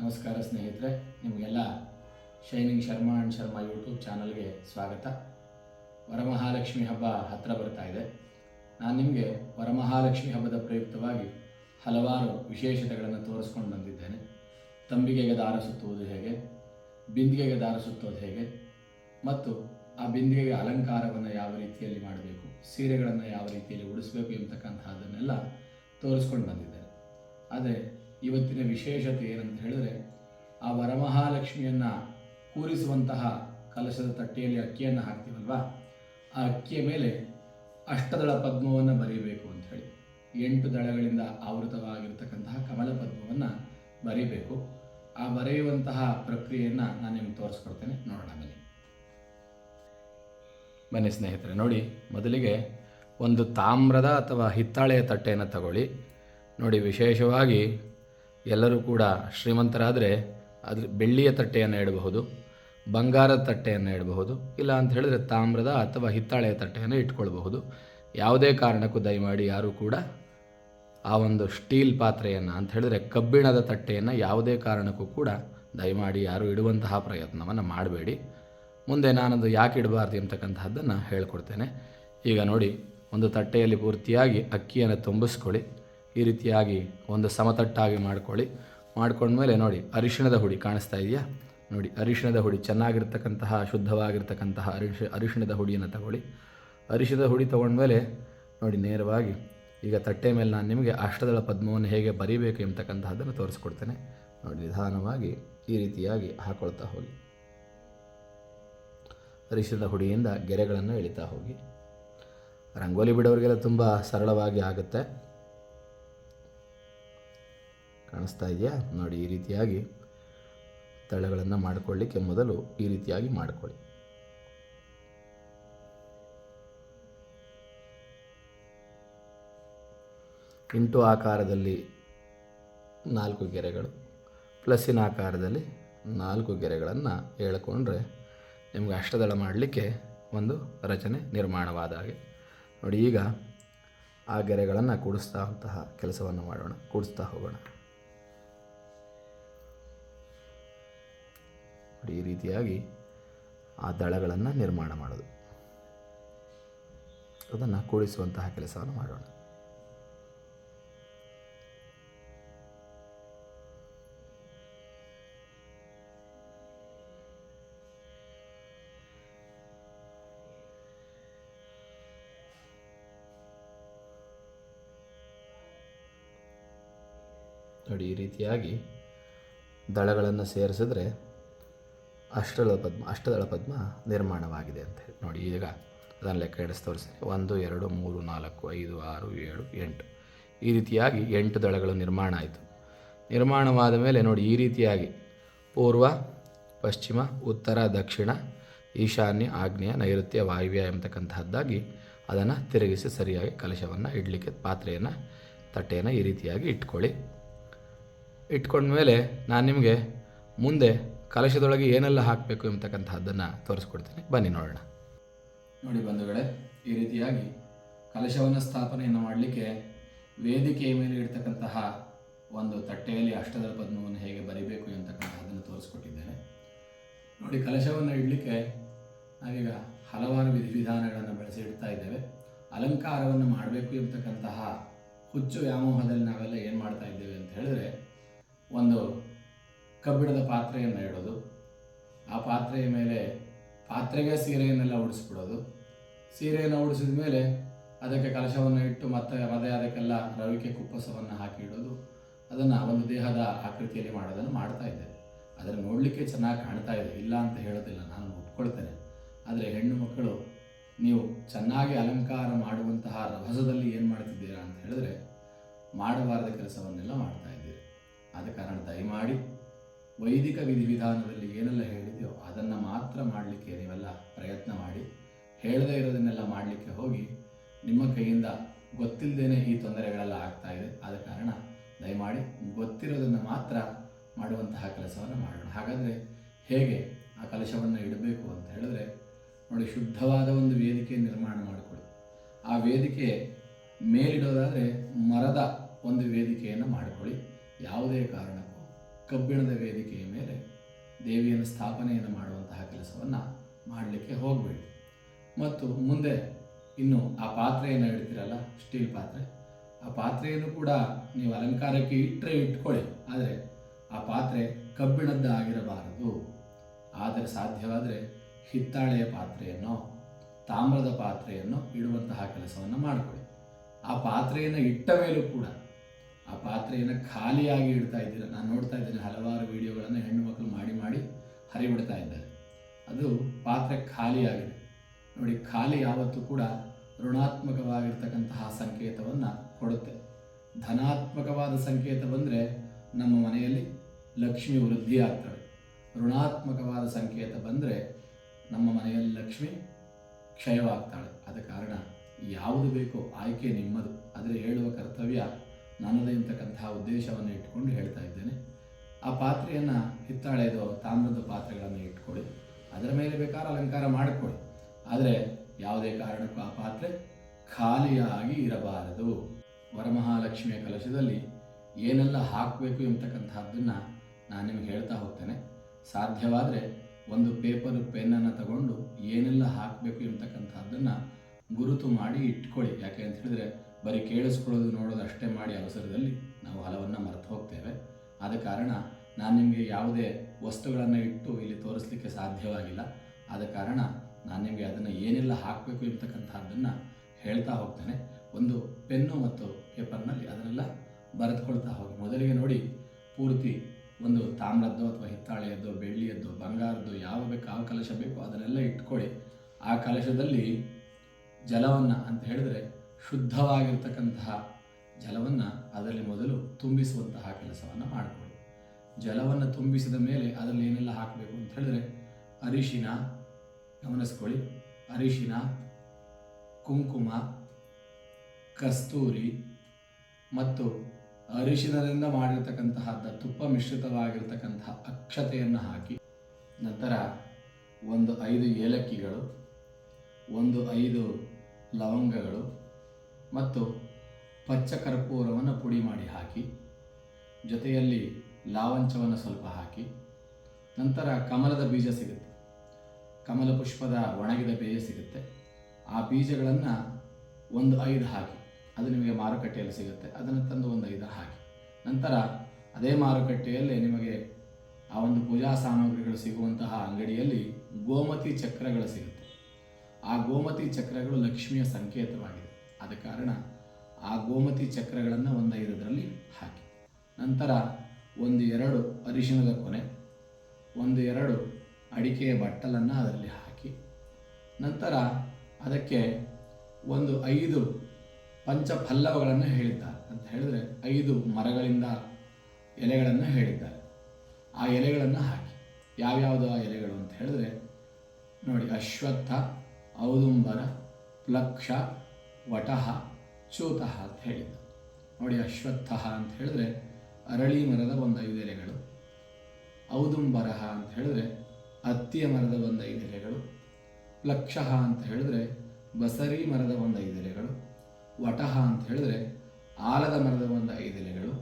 ನಮಸ್ಕಾರ ಸ್ನೇಹಿತರೆ, ನಿಮಗೆಲ್ಲ shining Sharma and Sharma YouTube ಚಾನಲ್ಗೆ ಸ್ವಾಗತ. ವರಮಹಾಲಕ್ಷ್ಮಿ ಹಬ್ಬ ಹತ್ತಿರ ಬರ್ತಾ ಇದೆ. ನಾನು ನಿಮಗೆ ವರಮಹಾಲಕ್ಷ್ಮಿ ಹಬ್ಬದ ಪ್ರಯುಕ್ತವಾಗಿ ಹಲವಾರು ವಿಶೇಷತೆಗಳನ್ನು ತೋರಿಸ್ಕೊಂಡು ಬಂದಿದ್ದೇನೆ. ತಂಬಿಗೆಗೆ ದಾರ ಸುತ್ತುವುದು ಹೇಗೆ ಬಿಂದಿಗೆಗೆ ದಾರ ಸುತ್ತೋದು ಹೇಗೆ, ಮತ್ತು ಆ ಬಿಂದಿಗೆಗೆ ಅಲಂಕಾರವನ್ನು ಯಾವ ರೀತಿಯಲ್ಲಿ ಮಾಡಬೇಕು, ಸೀರೆಗಳನ್ನು ಯಾವ ರೀತಿಯಲ್ಲಿ ಉಡಿಸಬೇಕು ಎಂಬತಕ್ಕಂತಹದನ್ನೆಲ್ಲ ತೋರಿಸ್ಕೊಂಡು ಬಂದಿದ್ದೇನೆ. ಆದರೆ ಇವತ್ತಿನ ವಿಶೇಷತೆ ಏನಂತ ಹೇಳಿದ್ರೆ, ಆ ವರಮಹಾಲಕ್ಷ್ಮಿಯನ್ನು ಕೂರಿಸುವಂತಹ ಕಲಶದ ತಟ್ಟೆಯಲ್ಲಿ ಅಕ್ಕಿಯನ್ನು ಹಾಕ್ತೀವಲ್ವಾ? ಆ ಅಕ್ಕಿಯ ಮೇಲೆ ಅಷ್ಟದಳ ಪದ್ಮವನ್ನು ಬರೀಬೇಕು ಅಂತ ಹೇಳಿ, ಎಂಟು ದಳಗಳಿಂದ ಆವೃತವಾಗಿರ್ತಕ್ಕಂತಹ ಕಮಲ ಪದ್ಮವನ್ನು ಬರೀಬೇಕು. ಆ ಬರೆಯುವಂತಹ ಪ್ರಕ್ರಿಯೆಯನ್ನು ನಾನು ನಿಮ್ಗೆ ತೋರಿಸ್ಕೊಡ್ತೇನೆ, ನೋಡೋಣ ಬನ್ನಿ. ಬನ್ನಿ ಸ್ನೇಹಿತರೆ, ನೋಡಿ, ಮೊದಲಿಗೆ ಒಂದು ತಾಮ್ರದ ಅಥವಾ ಹಿತ್ತಾಳೆಯ ತಟ್ಟೆಯನ್ನು ತಗೊಳ್ಳಿ. ನೋಡಿ, ವಿಶೇಷವಾಗಿ ಎಲ್ಲರೂ ಕೂಡ ಶ್ರೀಮಂತರಾದರೆ ಅದ್ರ ಬೆಳ್ಳಿಯ ತಟ್ಟೆಯನ್ನು ಇಡಬಹುದು, ಬಂಗಾರದ ತಟ್ಟೆಯನ್ನು ಇಡಬಹುದು, ಇಲ್ಲ ಅಂತ ಹೇಳಿದ್ರೆ ತಾಮ್ರದ ಅಥವಾ ಹಿತ್ತಾಳೆಯ ತಟ್ಟೆಯನ್ನು ಇಟ್ಕೊಳ್ಬಹುದು. ಯಾವುದೇ ಕಾರಣಕ್ಕೂ ದಯಮಾಡಿ ಯಾರೂ ಕೂಡ ಆ ಒಂದು ಸ್ಟೀಲ್ ಪಾತ್ರೆಯನ್ನು ಅಂತ ಹೇಳಿದ್ರೆ ಕಬ್ಬಿಣದ ತಟ್ಟೆಯನ್ನು ಯಾವುದೇ ಕಾರಣಕ್ಕೂ ಕೂಡ ದಯಮಾಡಿ ಯಾರು ಇಡುವಂತಹ ಪ್ರಯತ್ನವನ್ನು ಮಾಡಬೇಡಿ. ಮುಂದೆ ನಾನದು ಯಾಕೆ ಇಡಬಾರ್ದು ಎಂಬತಕ್ಕಂತಹದ್ದನ್ನು ಹೇಳ್ಕೊಡ್ತೇನೆ. ಈಗ ನೋಡಿ, ಒಂದು ತಟ್ಟೆಯಲ್ಲಿ ಪೂರ್ತಿಯಾಗಿ ಅಕ್ಕಿಯನ್ನು ತುಂಬಿಸ್ಕೊಳ್ಳಿ. ಈ ರೀತಿಯಾಗಿ ಒಂದು ಸಮತಟ್ಟಾಗಿ ಮಾಡ್ಕೊಳ್ಳಿ. ಮಾಡ್ಕೊಂಡ್ಮೇಲೆ ನೋಡಿ, ಅರಿಶಿಣದ ಹುಡಿ ಕಾಣಿಸ್ತಾ ಇದೆಯಾ? ನೋಡಿ, ಅರಿಶಿಣದ ಹುಡಿ ಚೆನ್ನಾಗಿರ್ತಕ್ಕಂತಹ, ಶುದ್ಧವಾಗಿರ್ತಕ್ಕಂತಹ ಅರಿಶಿ, ಅರಿಶಿಣದ ಹುಡಿಯನ್ನು ತಗೊಳ್ಳಿ. ಅರಿಶಿಣದ ಹುಡಿ ತೊಗೊಂಡ್ಮೇಲೆ ನೋಡಿ, ನೇರವಾಗಿ ಈಗ ತಟ್ಟೆ ಮೇಲೆ ನಾನು ನಿಮಗೆ ಅಷ್ಟದಳ ಪದ್ಮವನ್ನು ಹೇಗೆ ಬರೀಬೇಕು ಎಂಬತಕ್ಕಂತಹದ್ದನ್ನು ತೋರಿಸ್ಕೊಡ್ತೇನೆ. ನೋಡಿ, ನಿಧಾನವಾಗಿ ಈ ರೀತಿಯಾಗಿ ಹಾಕೊಳ್ತಾ ಹೋಗಿ. ಅರಿಶಿಣದ ಹುಡಿಯಿಂದ ಗೆರೆಗಳನ್ನು ಎಳಿತಾ ಹೋಗಿ. ರಂಗೋಲಿ ಬಿಡೋರಿಗೆಲ್ಲ ತುಂಬ ಸರಳವಾಗಿ ಆಗುತ್ತೆ. ಕಾಣಿಸ್ತಾ ಇದೆಯಾ? ನೋಡಿ, ಈ ರೀತಿಯಾಗಿ ತಳಗಳನ್ನು ಮಾಡಿಕೊಳ್ಳಿಕ್ಕೆ ಮೊದಲು ಈ ರೀತಿಯಾಗಿ ಮಾಡಿಕೊಳ್ಳಿ. ಇಂಟು ಆಕಾರದಲ್ಲಿ ನಾಲ್ಕು ಗೆರೆಗಳು, ಪ್ಲಸ್ಸಿನ ಆಕಾರದಲ್ಲಿ ನಾಲ್ಕು ಗೆರೆಗಳನ್ನು ಹೇಳ್ಕೊಂಡ್ರೆ ನಿಮ್ಗೆ ಅಷ್ಟದಳ ಮಾಡಲಿಕ್ಕೆ ಒಂದು ರಚನೆ ನಿರ್ಮಾಣವಾದ ಹಾಗೆ. ನೋಡಿ, ಈಗ ಆ ಗೆರೆಗಳನ್ನು ಕೂಡಿಸ್ತಾ ಅಂತಹ ಕೆಲಸವನ್ನು ಮಾಡೋಣ, ಕೂಡಿಸ್ತಾ ಹೋಗೋಣ. ನೋಡಿ ಈ ರೀತಿಯಾಗಿ ಆ ದಳಗಳನ್ನು ನಿರ್ಮಾಣ ಮಾಡೋದು. ಅದನ್ನು ಕೂಡಿಸುವಂತಹ ಕೆಲಸವನ್ನು ಮಾಡೋಣ. ನೋಡಿ, ಈ ರೀತಿಯಾಗಿ ದಳಗಳನ್ನು ಸೇರಿಸಿದ್ರೆ ಅಷ್ಟದಳ ಪದ್ಮ ಅಷ್ಟದಳ ಪದ್ಮ ನಿರ್ಮಾಣವಾಗಿದೆ ಅಂತ ಹೇಳಿ. ನೋಡಿ, ಈಗ ಅದನ್ನು ಲೆಕ್ಕ ಎಣಿಸಿ ತೋರಿಸ್ತೀನಿ. ಒಂದು, ಎರಡು, ಮೂರು, ನಾಲ್ಕು, ಐದು, ಆರು, ಏಳು, ಎಂಟು. ಈ ರೀತಿಯಾಗಿ ಎಂಟು ದಳಗಳು ನಿರ್ಮಾಣ ಆಯಿತು. ನಿರ್ಮಾಣವಾದ ಮೇಲೆ ನೋಡಿ, ಈ ರೀತಿಯಾಗಿ ಪೂರ್ವ, ಪಶ್ಚಿಮ, ಉತ್ತರ, ದಕ್ಷಿಣ, ಈಶಾನ್ಯ, ಆಗ್ನೇಯ, ನೈಋತ್ಯ, ವಾಯುವ್ಯ ಎಂಬತಕ್ಕಂತಹದ್ದಾಗಿ ಅದನ್ನು ತಿರುಗಿಸಿ ಸರಿಯಾಗಿ ಕಲಶವನ್ನು ಇಡಲಿಕ್ಕೆ, ಪಾತ್ರೆಯನ್ನು, ತಟ್ಟೆಯನ್ನು ಈ ರೀತಿಯಾಗಿ ಇಟ್ಕೊಳ್ಳಿ. ಇಟ್ಕೊಂಡ್ಮೇಲೆ ನಾನು ನಿಮಗೆ ಮುಂದೆ ಕಲಶದೊಳಗೆ ಏನೆಲ್ಲ ಹಾಕಬೇಕು ಎಂಬತಕ್ಕಂತಹದ್ದನ್ನು ತೋರಿಸ್ಕೊಡ್ತೀನಿ. ಬನ್ನಿ ನೋಡೋಣ. ನೋಡಿ ಬಂಧುಗಳೇ, ಈ ರೀತಿಯಾಗಿ ಕಲಶವನ್ನು ಸ್ಥಾಪನೆಯನ್ನು ಮಾಡಲಿಕ್ಕೆ ವೇದಿಕೆಯ ಮೇಲೆ ಇಡ್ತಕ್ಕಂತಹ ಒಂದು ತಟ್ಟೆಯಲ್ಲಿ ಅಷ್ಟದಳ ಪದ್ಮವನ್ನು ಹೇಗೆ ಬರಿಬೇಕು ಎಂತಕ್ಕಂತಹದ್ದನ್ನು ತೋರಿಸ್ಕೊಟ್ಟಿದ್ದೇನೆ. ನೋಡಿ ಕಲಶವನ್ನು ಇಡಲಿಕ್ಕೆ ನಾವೀಗ ಹಲವಾರು ವಿಧಿವಿಧಾನಗಳನ್ನು ಬಳಸಿ ಇಡ್ತಾ ಇದ್ದೇವೆ. ಅಲಂಕಾರವನ್ನು ಮಾಡಬೇಕು ಎಂಬತಕ್ಕಂತಹ ಹುಚ್ಚು ವ್ಯಾಮೋಹದಲ್ಲಿ ನಾವೆಲ್ಲ ಏನು ಮಾಡ್ತಾ ಇದ್ದೇವೆ ಅಂತ ಹೇಳಿದ್ರೆ, ಒಂದು ಕಬ್ಬಿಣದ ಪಾತ್ರೆಯನ್ನು ಇಡೋದು. ಆ ಪಾತ್ರೆಯ ಮೇಲೆ ಪಾತ್ರೆಗೆ ಸೀರೆಯನ್ನೆಲ್ಲ ಉಡಿಸ್ಬಿಡೋದು. ಸೀರೆಯನ್ನು ಉಡಿಸಿದ ಮೇಲೆ ಅದಕ್ಕೆ ಕಲಶವನ್ನು ಇಟ್ಟು ಮತ್ತೆ ಅದೇ ಅದಕ್ಕೆಲ್ಲ ರವಿಕೆ ಕುಪ್ಪಸವನ್ನು ಹಾಕಿ ಇಡೋದು. ಅದನ್ನು ಒಂದು ದೇಹದ ಆಕೃತಿಯಲ್ಲಿ ಮಾಡೋದನ್ನು ಮಾಡ್ತಾ ಇದ್ದೇವೆ ಅದನ್ನು ನೋಡಲಿಕ್ಕೆ ಚೆನ್ನಾಗಿ ಕಾಣ್ತಾ ಇದೆ. ಇಲ್ಲ ಅಂತ ಹೇಳೋದಿಲ್ಲ, ನಾನು ಒಪ್ಕೊಳ್ತೇನೆ. ಆದರೆ ಹೆಣ್ಣು ಮಕ್ಕಳು, ನೀವು ಚೆನ್ನಾಗಿ ಅಲಂಕಾರ ಮಾಡುವಂತಹ ರಭಸದಲ್ಲಿ ಏನು ಮಾಡ್ತಿದ್ದೀರಾ ಅಂತ ಹೇಳಿದ್ರೆ, ಮಾಡಬಾರದ ಕೆಲಸವನ್ನೆಲ್ಲ ಮಾಡ್ತಾ ಇದ್ದೀರಿ. ಆದ ಕಾರಣ ದಯಮಾಡಿ ವೈದಿಕ ವಿಧಿವಿಧಾನದಲ್ಲಿ ಏನೆಲ್ಲ ಹೇಳಿದೆಯೋ ಅದನ್ನು ಮಾತ್ರ ಮಾಡಲಿಕ್ಕೆ ನೀವೆಲ್ಲ ಪ್ರಯತ್ನ ಮಾಡಿ. ಹೇಳದೇ ಇರೋದನ್ನೆಲ್ಲ ಮಾಡಲಿಕ್ಕೆ ಹೋಗಿ ನಿಮ್ಮ ಕೈಯಿಂದ ಗೊತ್ತಿಲ್ಲದೇನೆ ಈ ತೊಂದರೆಗಳೆಲ್ಲ ಆಗ್ತಾ ಇದೆ. ಆದ ಕಾರಣ ದಯಮಾಡಿ ಗೊತ್ತಿರೋದನ್ನು ಮಾತ್ರ ಮಾಡುವಂತಹ ಕೆಲಸವನ್ನು ಮಾಡೋಣ. ಹಾಗಾದರೆ ಹೇಗೆ ಆ ಕಲಶವನ್ನು ಇಡಬೇಕು ಅಂತ ಹೇಳಿದ್ರೆ ನೋಡಿ, ಶುದ್ಧವಾದ ಒಂದು ವೇದಿಕೆ ನಿರ್ಮಾಣ ಮಾಡಿಕೊಳ್ಳಿ. ಆ ವೇದಿಕೆ ಮೇಲಿಡೋದಾದರೆ ಮರದ ಒಂದು ವೇದಿಕೆಯನ್ನು ಮಾಡಿಕೊಳ್ಳಿ. ಯಾವುದೇ ಕಾರಣಕ್ಕೂ ಕಬ್ಬಿಣದ ವೇದಿಕೆಯ ಮೇಲೆ ದೇವಿಯನ್ನು ಸ್ಥಾಪನೆಯನ್ನು ಮಾಡುವಂತಹ ಕೆಲಸವನ್ನು ಮಾಡಲಿಕ್ಕೆ ಹೋಗಬೇಡಿ. ಮತ್ತು ಮುಂದೆ ಇನ್ನು ಆ ಪಾತ್ರೆಯನ್ನು ಇಡ್ತೀರಲ್ಲ, ಸ್ಟೀಲ್ ಪಾತ್ರೆ, ಆ ಪಾತ್ರೆಯನ್ನು ಕೂಡ ನೀವು ಅಲಂಕಾರಕ್ಕೆ ಇಟ್ಟರೆ ಇಟ್ಕೊಳ್ಳಿ. ಆದರೆ ಆ ಪಾತ್ರೆ ಕಬ್ಬಿಣದ್ದಾಗಿರಬಾರದು. ಆದರೆ ಸಾಧ್ಯವಾದರೆ ಹಿತ್ತಾಳೆಯ ಪಾತ್ರೆಯನ್ನು, ತಾಮ್ರದ ಪಾತ್ರೆಯನ್ನು ಇಡುವಂತಹ ಕೆಲಸವನ್ನು ಮಾಡಿಕೊಳ್ಳಿ. ಆ ಪಾತ್ರೆಯನ್ನು ಇಟ್ಟ ಮೇಲೂ ಕೂಡ ಆ ಪಾತ್ರೆಯನ್ನು ಖಾಲಿಯಾಗಿ ಇಡ್ತಾ ಇದ್ದೀರ? ನಾನು ನೋಡ್ತಾ ಇದ್ದೀನಿ ಹಲವಾರು ವಿಡಿಯೋಗಳನ್ನು ಹೆಣ್ಣು ಮಕ್ಕಳು ಮಾಡಿ ಮಾಡಿ ಹರಿಬಿಡ್ತಾ ಇದ್ದಾರೆ. ಅದು ಪಾತ್ರೆ ಖಾಲಿಯಾಗಿದೆ. ನೋಡಿ, ಖಾಲಿ ಯಾವತ್ತೂ ಕೂಡ ಋಣಾತ್ಮಕವಾಗಿರ್ತಕ್ಕಂತಹ ಸಂಕೇತವನ್ನು ಕೊಡುತ್ತೆ. ಧನಾತ್ಮಕವಾದ ಸಂಕೇತ ಬಂದರೆ ನಮ್ಮ ಮನೆಯಲ್ಲಿ ಲಕ್ಷ್ಮಿ ವೃದ್ಧಿ ಆಗ್ತಾಳೆ. ಋಣಾತ್ಮಕವಾದ ಸಂಕೇತ ಬಂದರೆ ನಮ್ಮ ಮನೆಯಲ್ಲಿ ಲಕ್ಷ್ಮಿ ಕ್ಷಯವಾಗ್ತಾಳೆ. ಆದ ಕಾರಣ ಯಾವುದು ಬೇಕೋ ಆಯ್ಕೆ ನಿಮ್ಮದು. ಆದರೆ ಹೇಳುವ ಕರ್ತವ್ಯ ನನ್ನದೇ ಅಂತಕ್ಕಂತಹ ಉದ್ದೇಶವನ್ನು ಇಟ್ಕೊಂಡು ಹೇಳ್ತಾ ಇದ್ದೇನೆ. ಆ ಪಾತ್ರೆಯನ್ನು ಹಿತ್ತಾಳೆದು ತಾಮ್ರದ ಪಾತ್ರೆಗಳನ್ನು ಇಟ್ಕೊಳ್ಳಿ. ಅದರ ಮೇಲೆ ಬೇಕಾದ ಅಲಂಕಾರ ಮಾಡಿಕೊಳ್ಳಿ. ಆದರೆ ಯಾವುದೇ ಕಾರಣಕ್ಕೂ ಆ ಪಾತ್ರೆ ಖಾಲಿಯಾಗಿ ಇರಬಾರದು. ವರಮಹಾಲಕ್ಷ್ಮಿಯ ಕಲಶದಲ್ಲಿ ಏನೆಲ್ಲ ಹಾಕಬೇಕು ಎಂಬತಕ್ಕಂತಹದ್ದನ್ನು ನಾನು ನಿಮಗೆ ಹೇಳ್ತಾ ಹೋಗ್ತೇನೆ. ಸಾಧ್ಯವಾದರೆ ಒಂದು ಪೇಪರ್ ಪೆನ್ನನ್ನು ತಗೊಂಡು ಏನೆಲ್ಲ ಹಾಕಬೇಕು ಎಂಬತಕ್ಕಂಥದ್ದನ್ನು ಗುರುತು ಮಾಡಿ ಇಟ್ಕೊಳ್ಳಿ. ಯಾಕೆ ಅಂತ ಹೇಳಿದ್ರೆ ಬರೀ ಕೇಳಿಸ್ಕೊಳ್ಳೋದು ನೋಡೋದು ಅಷ್ಟೇ ಮಾಡಿ ಅವಸರದಲ್ಲಿ ನಾವು ಹಲವನ್ನು ಮರೆತು ಹೋಗ್ತೇವೆ. ಆದ ಕಾರಣ ನಾನು ನಿಮಗೆ ಯಾವುದೇ ವಸ್ತುಗಳನ್ನು ಇಟ್ಟು ಇಲ್ಲಿ ತೋರಿಸಲಿಕ್ಕೆ ಸಾಧ್ಯವಾಗಿಲ್ಲ. ಆದ ಕಾರಣ ನಾನು ನಿಮಗೆ ಅದನ್ನು ಏನೆಲ್ಲ ಹಾಕಬೇಕು ಎಂಬತಕ್ಕಂಥದ್ದನ್ನು ಹೇಳ್ತಾ ಹೋಗ್ತೇನೆ. ಒಂದು ಪೆನ್ನು ಮತ್ತು ಪೇಪರ್ನಲ್ಲಿ ಅದನ್ನೆಲ್ಲ ಬರೆದುಕೊಳ್ತಾ ಹೋಗಿ. ಮೊದಲಿಗೆ ನೋಡಿ ಪೂರ್ತಿ ಒಂದು ತಾಮ್ರದ್ದು ಅಥವಾ ಹಿತ್ತಾಳೆಯದ್ದು, ಬೆಳ್ಳಿಯದ್ದು, ಬಂಗಾರದ್ದು ಯಾವ ಬೇಕು ಯಾವ ಕಲಶ ಬೇಕು ಅದನ್ನೆಲ್ಲ ಇಟ್ಕೊಳ್ಳಿ. ಆ ಕಲಶದಲ್ಲಿ ಜಲವನ್ನು ಅಂತ ಹೇಳಿದ್ರೆ ಶುದ್ಧವಾಗಿರ್ತಕ್ಕಂತಹ ಜಲವನ್ನು ಅದರಲ್ಲಿ ಮೊದಲು ತುಂಬಿಸುವಂತಹ ಕೆಲಸವನ್ನು ಮಾಡಿಕೊಳ್ಳಿ. ಜಲವನ್ನು ತುಂಬಿಸಿದ ಮೇಲೆ ಅದರಲ್ಲಿ ಏನೆಲ್ಲ ಹಾಕಬೇಕು ಅಂತ ಹೇಳಿದ್ರೆ ಅರಿಶಿನ, ಗಮನಿಸ್ಕೊಳ್ಳಿ. ಅರಿಶಿನ, ಕುಂಕುಮ, ಕಸ್ತೂರಿ ಮತ್ತು ಅರಿಶಿನದಿಂದ ಮಾಡಿರ್ತಕ್ಕಂತಹ ತುಪ್ಪ ಮಿಶ್ರಿತವಾಗಿರ್ತಕ್ಕಂತಹ ಅಕ್ಷತೆಯನ್ನು ಹಾಕಿ ನಂತರ ಒಂದು ಐದು ಏಲಕ್ಕಿಗಳು, ಒಂದು ಐದು ಲವಂಗಗಳು ಮತ್ತು ಪಚ್ಚ ಕರ್ಪೂರವನ್ನು ಪುಡಿ ಮಾಡಿ ಹಾಕಿ, ಜೊತೆಯಲ್ಲಿ ಲಾವಂಚವನ್ನು ಸ್ವಲ್ಪ ಹಾಕಿ, ನಂತರ ಕಮಲದ ಬೀಜ ಸಿಗುತ್ತೆ. ಕಮಲ ಪುಷ್ಪದ ಒಣಗಿದ ಬೀಜ ಸಿಗುತ್ತೆ. ಆ ಬೀಜಗಳನ್ನು ಒಂದು ಐದು ಹಾಕಿ, ಅದು ನಿಮಗೆ ಮಾರುಕಟ್ಟೆಯಲ್ಲಿ ಸಿಗುತ್ತೆ. ಅದನ್ನು ತಂದು ಒಂದು ಐದು ಹಾಕಿ. ನಂತರ ಅದೇ ಮಾರುಕಟ್ಟೆಯಲ್ಲಿ ನಿಮಗೆ ಆ ಒಂದು ಪೂಜಾ ಸಾಮಗ್ರಿಗಳು ಸಿಗುವಂತಹ ಅಂಗಡಿಯಲ್ಲಿ ಗೋಮತಿ ಚಕ್ರಗಳು ಸಿಗುತ್ತೆ. ಆ ಗೋಮತಿ ಚಕ್ರಗಳು ಲಕ್ಷ್ಮಿಯ ಸಂಕೇತವಾಗಿದೆ ಆದ ಕಾರಣ ಆ ಗೋಮತಿ ಚಕ್ರಗಳನ್ನು ಒಂದು ಐದರಲ್ಲಿ ಹಾಕಿ. ನಂತರ ಒಂದು ಎರಡು ಅರಿಶಿಣದ ಕೊನೆ, ಒಂದು ಎರಡು ಅಡಿಕೆಯ ಬಟ್ಟಲನ್ನು ಅದರಲ್ಲಿ ಹಾಕಿ. ನಂತರ ಅದಕ್ಕೆ ಒಂದು ಐದು ಪಂಚಫಲ್ಲವಗಳನ್ನು ಹೇಳಿದ್ದಾರೆ. ಅಂತ ಹೇಳಿದ್ರೆ ಐದು ಮರಗಳಿಂದ ಎಲೆಗಳನ್ನು ಹೇಳಿದ್ದಾರೆ. ಆ ಎಲೆಗಳನ್ನು ಹಾಕಿ. ಯಾವ್ಯಾವುದು ಆ ಎಲೆಗಳು ಅಂತ ಹೇಳಿದ್ರೆ ನೋಡಿ, ಅಶ್ವತ್ಥ, ಔದುಂಬರ, ಪ್ಲಕ್ಷ ವಟಹ ಚ್ಯೂತಃ ಅಂತ ಹೇಳಿದ್ದ ನೋಡಿ ಅಶ್ವತ್ಥ ಅಂತ ಹೇಳಿದ್ರೆ ಅರಳಿ ಮರದ ಒಂದು ಐದು ಎಲೆಗಳು ಔದುಂಬರಹ ಅಂತ ಹೇಳಿದ್ರೆ ಅತ್ತಿಯ ಮರದ ಒಂದು ಐದು ಎಲೆಗಳು ಪ್ಲಕ್ಷಃ ಅಂತ ಹೇಳಿದ್ರೆ ಬಸರಿ ಮರದ ಒಂದು ಐದು ಎಲೆಗಳು, ವಟಃ ಅಂತ ಹೇಳಿದ್ರೆ ಆಲದ ಮರದ ಒಂದು ಐದು ಎಲೆಗಳು,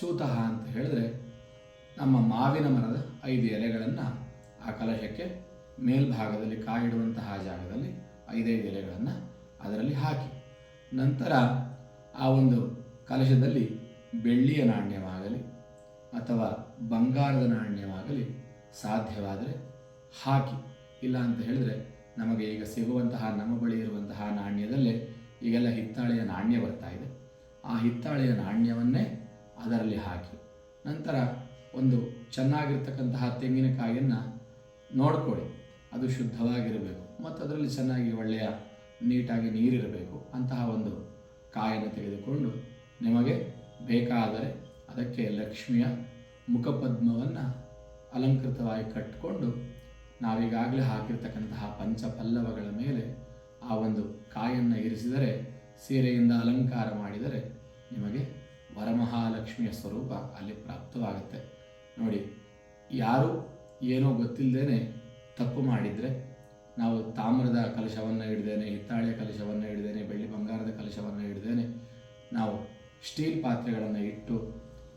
ಚೂತಃ ಅಂತ ಹೇಳಿದ್ರೆ ನಮ್ಮ ಮಾವಿನ ಮರದ ಐದು ಎಲೆಗಳನ್ನು ಆ ಕಲಶಕ್ಕೆ ಮೇಲ್ಭಾಗದಲ್ಲಿ ಕಾಯಿಡುವಂತಹ ಜಾಗದಲ್ಲಿ ಐದೈದು ಎಲೆಗಳನ್ನು ಅದರಲ್ಲಿ ಹಾಕಿ. ನಂತರ ಆ ಒಂದು ಕಲಶದಲ್ಲಿ ಬೆಳ್ಳಿಯ ನಾಣ್ಯವಾಗಲಿ ಅಥವಾ ಬಂಗಾರದ ನಾಣ್ಯವಾಗಲಿ ಸಾಧ್ಯವಾದರೆ ಹಾಕಿ. ಇಲ್ಲ ಅಂತ ಹೇಳಿದರೆ ನಮಗೆ ಈಗ ಸಿಗುವಂತಹ ನಮ್ಮ ಬಳಿ ಇರುವಂತಹ ನಾಣ್ಯದಲ್ಲೇ ಈಗೆಲ್ಲ ಹಿತ್ತಾಳೆಯ ನಾಣ್ಯ ಬರ್ತಾ ಇದೆ. ಆ ಹಿತ್ತಾಳೆಯ ನಾಣ್ಯವನ್ನೇ ಅದರಲ್ಲಿ ಹಾಕಿ. ನಂತರ ಒಂದು ಚೆನ್ನಾಗಿರ್ತಕ್ಕಂತಹ ತೆಂಗಿನಕಾಯಿಯನ್ನು ನೋಡ್ಕೊಳ್ಳಿ. ಅದು ಶುದ್ಧವಾಗಿರಬೇಕು. ಮತ್ತು ಅದರಲ್ಲಿ ಚೆನ್ನಾಗಿ ಒಳ್ಳೆಯ ನೀಟಾಗಿ ನೀರಿರಬೇಕು. ಅಂತಹ ಒಂದು ಕಾಯನ್ನು ತೆಗೆದುಕೊಂಡು ನಿಮಗೆ ಬೇಕಾದರೆ ಅದಕ್ಕೆ ಲಕ್ಷ್ಮಿಯ ಮುಖಪದ್ಮವನ್ನು ಅಲಂಕೃತವಾಗಿ ಕಟ್ಟಿಕೊಂಡು ನಾವೀಗಾಗಲೇ ಹಾಕಿರ್ತಕ್ಕಂತಹ ಪಂಚಪಲ್ಲವಗಳ ಮೇಲೆ ಆ ಒಂದು ಕಾಯನ್ನು ಇರಿಸಿದರೆ, ಸೀರೆಯಿಂದ ಅಲಂಕಾರ ಮಾಡಿದರೆ ನಿಮಗೆ ವರಮಹಾಲಕ್ಷ್ಮಿಯ ಸ್ವರೂಪ ಅಲ್ಲಿ ಪ್ರಾಪ್ತವಾಗುತ್ತೆ. ನೋಡಿ, ಯಾರು ಏನೋ ಗೊತ್ತಿಲ್ಲದೇ ತಪ್ಪು ಮಾಡಿದರೆ ನಾವು ತಾಮ್ರದ ಕಲಶವನ್ನು ಹಿಡಿದೇನೆ ಹಿತ್ತಾಳೆಯ ಕಲಶವನ್ನು ಹಿಡಿದೇನೆ ಬೆಳ್ಳಿ ಬಂಗಾರದ ಕಲಶವನ್ನು ಹಿಡಿದೇನೆ ನಾವು ಸ್ಟೀಲ್ ಪಾತ್ರೆಗಳನ್ನು ಇಟ್ಟು,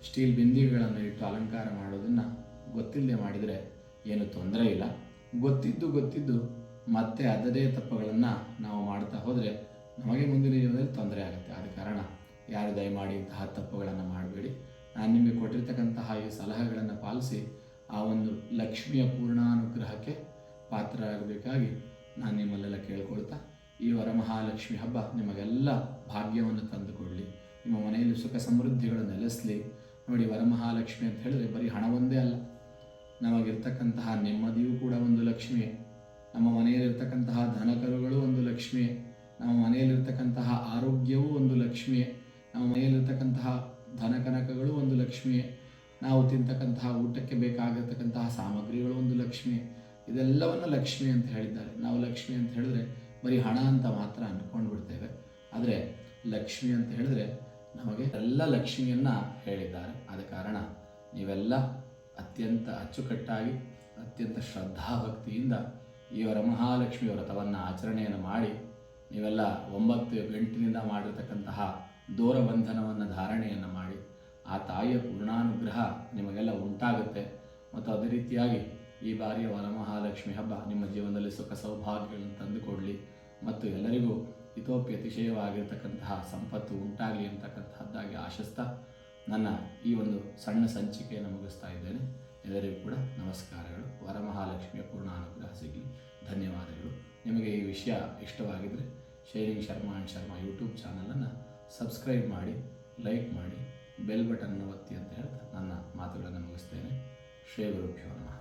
ಸ್ಟೀಲ್ ಬಿಂದಿಗೆಗಳನ್ನು ಇಟ್ಟು ಅಲಂಕಾರ ಮಾಡೋದನ್ನು ಗೊತ್ತಿಲ್ಲದೆ ಮಾಡಿದರೆ ಏನು ತೊಂದರೆ ಇಲ್ಲ. ಗೊತ್ತಿದ್ದು ಗೊತ್ತಿದ್ದು ಮತ್ತೆ ಅದದೇ ತಪ್ಪುಗಳನ್ನು ನಾವು ಮಾಡ್ತಾ ಹೋದರೆ ನಮಗೆ ಮುಂದಿನ ಜೀವನದಲ್ಲಿ ತೊಂದರೆ ಆಗುತ್ತೆ. ಆದ ಕಾರಣ ಯಾರು ದಯಮಾಡಿ ಇಂತಹ ತಪ್ಪುಗಳನ್ನು ಮಾಡಬೇಡಿ. ನಾನು ನಿಮಗೆ ಕೊಟ್ಟಿರ್ತಕ್ಕಂತಹ ಈ ಸಲಹೆಗಳನ್ನು ಪಾಲಿಸಿ ಆ ಒಂದು ಲಕ್ಷ್ಮಿಯ ಪೂರ್ಣಾನುಗ್ರಹಕ್ಕೆ ಪಾತ್ರರಾಗಬೇಕಾಗಿ ನಾನು ನಿಮ್ಮಲ್ಲೆಲ್ಲ ಕೇಳ್ಕೊಳ್ತಾ, ಈ ವರಮಹಾಲಕ್ಷ್ಮಿ ಹಬ್ಬ ನಿಮಗೆಲ್ಲ ಭಾಗ್ಯವನ್ನು ತಂದುಕೊಡಲಿ. ನಿಮ್ಮ ಮನೆಯಲ್ಲಿ ಸುಖ ಸಮೃದ್ಧಿಗಳು ನೆಲೆಸಲಿ. ನೋಡಿ ವರಮಹಾಲಕ್ಷ್ಮಿ ಅಂತ ಹೇಳಿದ್ರೆ ಬರೀ ಹಣವೊಂದೇ ಅಲ್ಲ. ನಮಗಿರ್ತಕ್ಕಂತಹ ನೆಮ್ಮದಿಯೂ ಕೂಡ ಒಂದು ಲಕ್ಷ್ಮಿಯೇ. ನಮ್ಮ ಮನೆಯಲ್ಲಿರ್ತಕ್ಕಂತಹ ಧನಕರುಗಳು ಒಂದು ಲಕ್ಷ್ಮಿಯೇ. ನಮ್ಮ ಮನೆಯಲ್ಲಿರ್ತಕ್ಕಂತಹ ಆರೋಗ್ಯವೂ ಒಂದು ಲಕ್ಷ್ಮಿಯೇ. ನಮ್ಮ ಮನೆಯಲ್ಲಿರ್ತಕ್ಕಂತಹ ಧನಕನಕಗಳು ಒಂದು ಲಕ್ಷ್ಮಿಯೇ. ನಾವು ತಿಂತಕ್ಕಂತಹ ಊಟಕ್ಕೆ ಬೇಕಾಗಿರ್ತಕ್ಕಂತಹ ಸಾಮಗ್ರಿಗಳು ಒಂದು ಲಕ್ಷ್ಮಿಯೇ. ಇದೆಲ್ಲವನ್ನು ಲಕ್ಷ್ಮಿ ಅಂತ ಹೇಳಿದ್ದಾರೆ. ನಾವು ಲಕ್ಷ್ಮಿ ಅಂತ ಹೇಳಿದ್ರೆ ಬರೀ ಹಣ ಅಂತ ಮಾತ್ರ ಅಂದ್ಕೊಂಡು ಬಿಡ್ತೇವೆ ಆದರೆ ಲಕ್ಷ್ಮಿ ಅಂತ ಹೇಳಿದ್ರೆ ನಮಗೆ ಎಲ್ಲ ಲಕ್ಷ್ಮಿಯನ್ನು ಹೇಳಿದ್ದಾರೆ. ಆದ ಕಾರಣ ನೀವೆಲ್ಲ ಅತ್ಯಂತ ಅಚ್ಚುಕಟ್ಟಾಗಿ, ಅತ್ಯಂತ ಶ್ರದ್ಧಾಭಕ್ತಿಯಿಂದ ಈ ವರಮಹಾಲಕ್ಷ್ಮಿ ವ್ರತವನ್ನು ಆಚರಣೆಯನ್ನು ಮಾಡಿ, ನೀವೆಲ್ಲ ಒಂಬತ್ತು ಗಂಟಿನಿಂದ ಮಾಡಿರ್ತಕ್ಕಂತಹ ದೂರಬಂಧನವನ್ನು ಧಾರಣೆಯನ್ನು ಮಾಡಿ, ಆ ತಾಯಿಯ ಪೂರ್ಣಾನುಗ್ರಹ ನಿಮಗೆಲ್ಲ ಉಂಟಾಗುತ್ತೆ. ಮತ್ತು ಅದೇ ರೀತಿಯಾಗಿ ಈ ಬಾರಿಯ ವರಮಹಾಲಕ್ಷ್ಮಿ ಹಬ್ಬ ನಿಮ್ಮ ಜೀವನದಲ್ಲಿ ಸುಖ ಸೌಭಾಗ್ಯಗಳನ್ನು ತಂದುಕೊಡಲಿ ಮತ್ತು ಎಲ್ಲರಿಗೂ ಇತೋಪಿ ಅತಿಶಯವಾಗಿರ್ತಕ್ಕಂತಹ ಸಂಪತ್ತು ಉಂಟಾಗಲಿ ಅಂತಕ್ಕಂತಹದ್ದಾಗಿ ಆಶಿಸ್ತಾ ನನ್ನ ಈ ಒಂದು ಸಣ್ಣ ಸಂಚಿಕೆಯನ್ನು ಮುಗಿಸ್ತಾ ಇದ್ದೇನೆ. ಎಲ್ಲರಿಗೂ ಕೂಡ ನಮಸ್ಕಾರಗಳು. ವರಮಹಾಲಕ್ಷ್ಮಿಯ ಪೂರ್ಣ ಅನುಗ್ರಹ ಸಿಗಲಿ. ಧನ್ಯವಾದಗಳು. ನಿಮಗೆ ಈ ವಿಷಯ ಇಷ್ಟವಾಗಿದ್ದರೆ shining Sharma and Sharma YouTube ಚಾನಲನ್ನು ಸಬ್ಸ್ಕ್ರೈಬ್ ಮಾಡಿ, ಲೈಕ್ ಮಾಡಿ, ಬೆಲ್ ಬಟನ್ ಒತ್ತಿ ಅಂತ ಹೇಳ್ತಾ ನನ್ನ ಮಾತುಗಳನ್ನು ಮುಗಿಸ್ತೇನೆ. ಶ್ರೀ ಗುರುಭ್ಯೋ ನಮಃ.